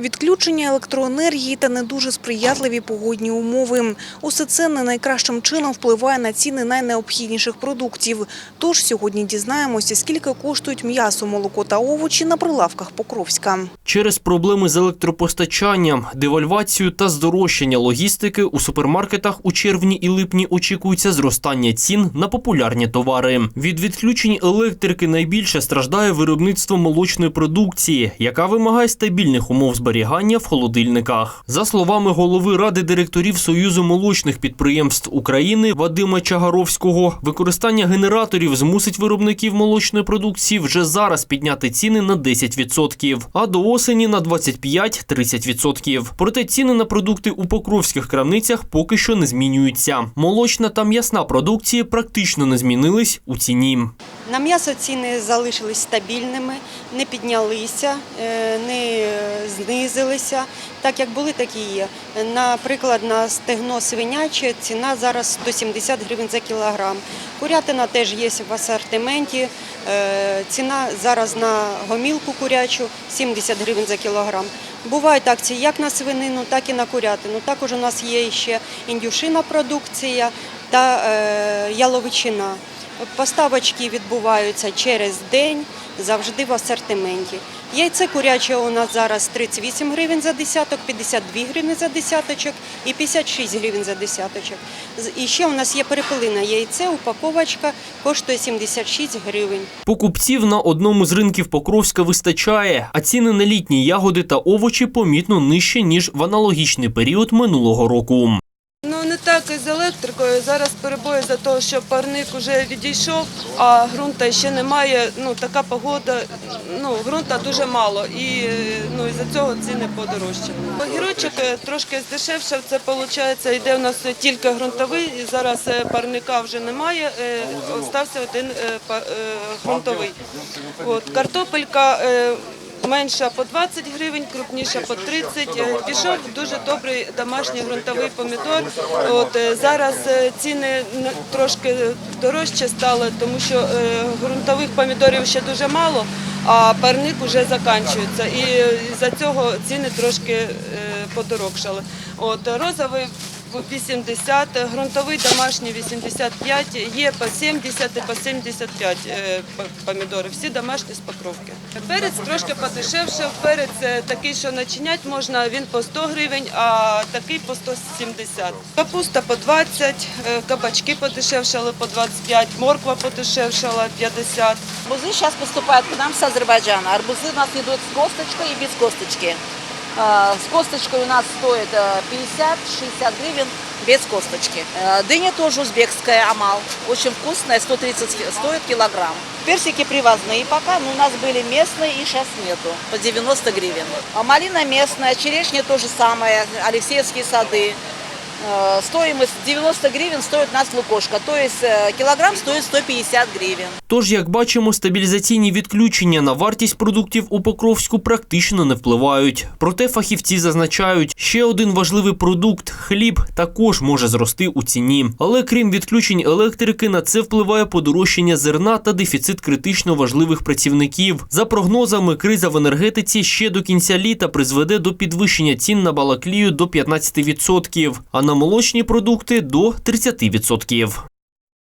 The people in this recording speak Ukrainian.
Відключення електроенергії та не дуже сприятливі погодні умови. Усе це не найкращим чином впливає на ціни найнеобхідніших продуктів. Тож сьогодні дізнаємося, скільки коштують м'ясо, молоко та овочі на прилавках Покровська. Через проблеми з електропостачанням, девальвацію та здорожчання логістики у супермаркетах у червні і липні очікується зростання цін на популярні товари. Від відключень електрики найбільше страждає виробництво молочної продукції, яка вимагає стабільних умов зберігання в холодильниках. За словами голови ради директорів Союзу молочних підприємств України Вадима Чагаровського, використання генераторів змусить виробників молочної продукції вже зараз підняти ціни на 10%, а до осені на 25-30%. Проте ціни на продукти у покровських крамницях поки що не змінюються. Молочна та м'ясна продукції практично не змінились у ціні. На м'ясо ціни залишились стабільними, не піднялися, е, не знизилися. Так як були, так і є. Наприклад, на стегно свиняче ціна зараз 170 гривень за кілограм. Курятина теж є в асортименті. Е, Ціна зараз на гомілку курячу 70 гривень за кілограм. Бувають акції як на свинину, так і на курятину. Також у нас є ще індюшина продукція та е, яловичина. Поставочки відбуваються через день, завжди в асортименті. Яйце куряче у нас зараз 38 гривень за десяток, 52 гривні за десяточок і 56 гривень за десяточок. І ще у нас є перепелине яйце, упаковочка коштує 76 гривень. Покупців на одному з ринків Покровська вистачає, а ціни на літні ягоди та овочі помітно нижче ніж в аналогічний період минулого року. Так і з електрикою. Зараз перебої за те, що парник вже відійшов, а ґрунта ще немає. Ну така погода. Ну ґрунта дуже мало, і е, ну із за цього ціни подорожчали. Огірочок трошки здешевшав. Це виходить, йде у нас тільки ґрунтовий. І зараз е, парника вже немає. е, Остався один ґрунтовий. От картопелька. Менша по 20 гривень, крупніша по 30. Е, Пішов дуже добрий домашній ґрунтовий помідор. От е, зараз е, ціни трошки дорожче стали, тому що ґрунтових помідорів ще дуже мало, а парник вже закінчується. І за цього ціни трошки подорожчали. От розовий 80, ґрунтовий домашній 85, є по 70 і по 75 е, помідори, всі домашні з покровки. Перець трошки подешевшав, перець е, такий, що начинять можна, він по 100 гривень, а такий по 170. Капуста по 20, е, кабачки подешевшали по 25, морква подешевшала 50. Арбузы сейчас поступают к нам с Азербайджана. Арбузы у нас идут с косточкой и без косточки. А, С косточкой у нас стоит э, 50-60 гривен без косточки. Э, Дыня тоже узбекская, амал. Очень вкусная, 130 ки- стоит килограмм. Персики привозные пока, но у нас были местные и сейчас нету. По 90 гривен. А малина местная, черешня то же самое, Алексеевские сады. Э, Стоимость 90 гривен стоит у нас лукошка. То есть э, килограмм стоит 150 гривен. Тож, як бачимо, стабілізаційні відключення на вартість продуктів у Покровську практично не впливають. Проте фахівці зазначають, ще один важливий продукт хліб також може зрости у ціні. Але крім відключень електрики, на це впливає подорожчання зерна та дефіцит критично важливих працівників. За прогнозами, криза в енергетиці ще до кінця літа призведе до підвищення цін на балаклію до 15%, а на молочні продукти до 30%.